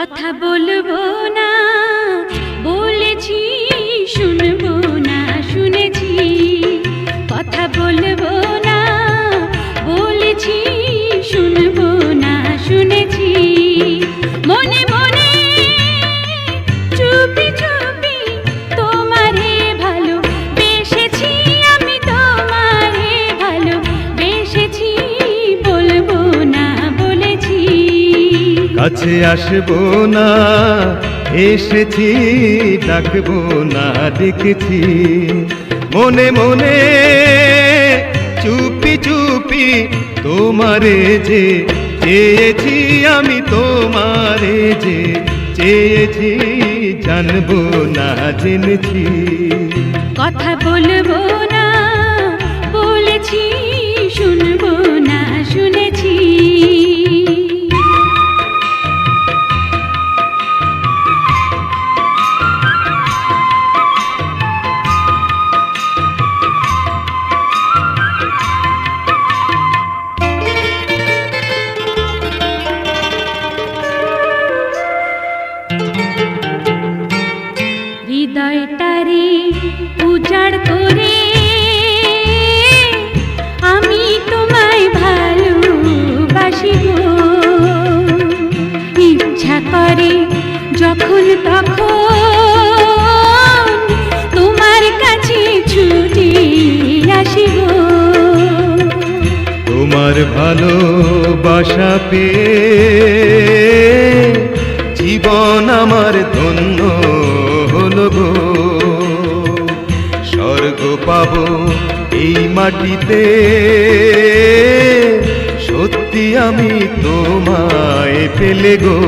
কথা বলব না। বলেছি শুনব না শুনেছি। কথা বলব না। বলেছি শুনব কাছে আসব না, এসেছি, ডাকবো না ডেকেছি মনে মনে চুপি চুপি তোমারে যে, চেয়েছি আমি তোমারে যে, চেয়েছি, জানব না, জেনেছি। কথা বলব না যখন তখন তোমার কাছে ছুটে আসিব তোমার ভালোবাসা পেয়ে জীবন আমার ধন্য হলো গো। পাবো এই মাটিতে। সত্যি আমি তোমায় পেলে গো।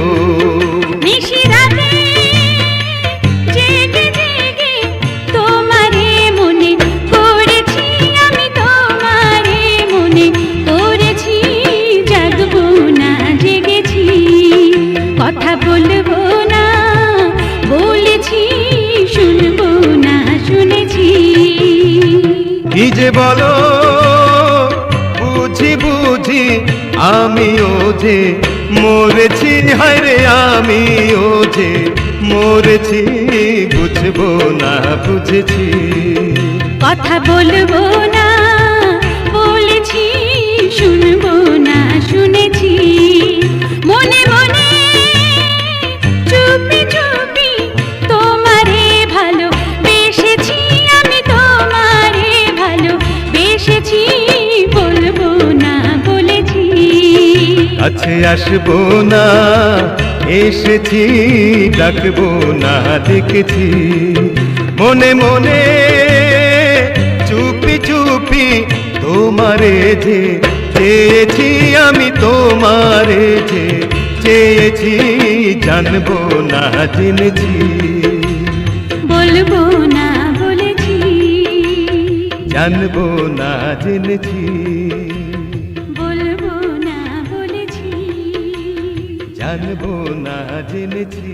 বলো, বুঝি বুঝি আমিও যে মরেছি হায়রে আমিও যে মরেছি, বুঝব না, বুঝেছি। কথা বলব না কাছে আসব না এসেছি ডাকবো না দেখেছি। মনে মনে চুপি চুপি তোমারে যে চেয়েছি আমি তোমারে যে চেয়েছি জানব না জেনেছি। বলব না বলেছি। জানব না জেনেছি। জানব না জেনেছি।